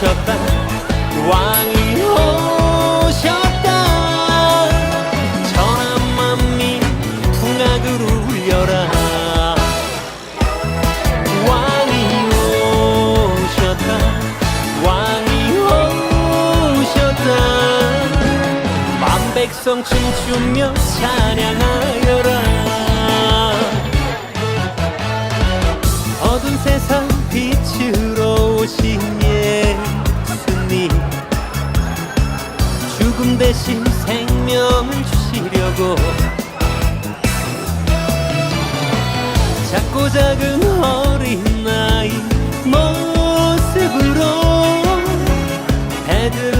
오셨다. 왕이 오셨다. 전한 만민 풍악을 울려라. 왕이 오셨다. 왕이 오셨다. 만백성 춤추며 찬양하여라. 어두운 세상 빛을 오신 예수님. 죽음 대신 생명을 주시려고. 작고 작은 어린아이 모습으로 베들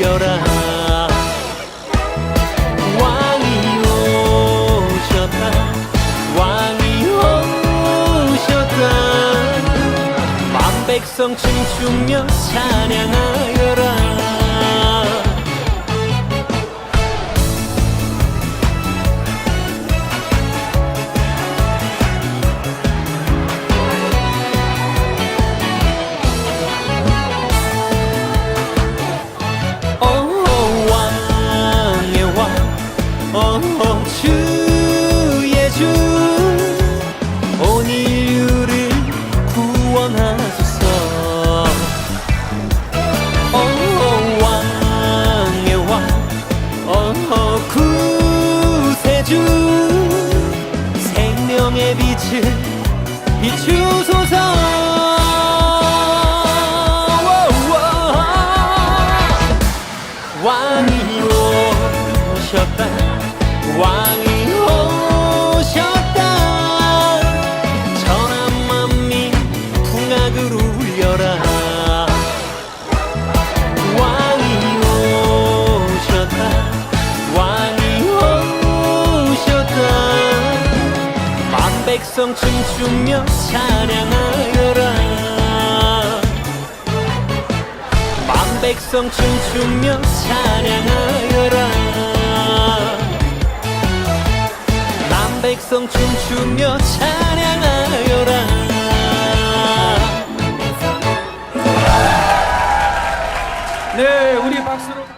울려라. 왕이 오셨다. 왕이 오셨다. 만백성 춤추며 찬양하여라 구원하소서. 오 왕의 왕 오 구세주. 생명의 빛을 비추소서 백성 춤추며 찬양하여라. 만 백성 춤추며 찬양하여라. 남백성 춤추며 찬양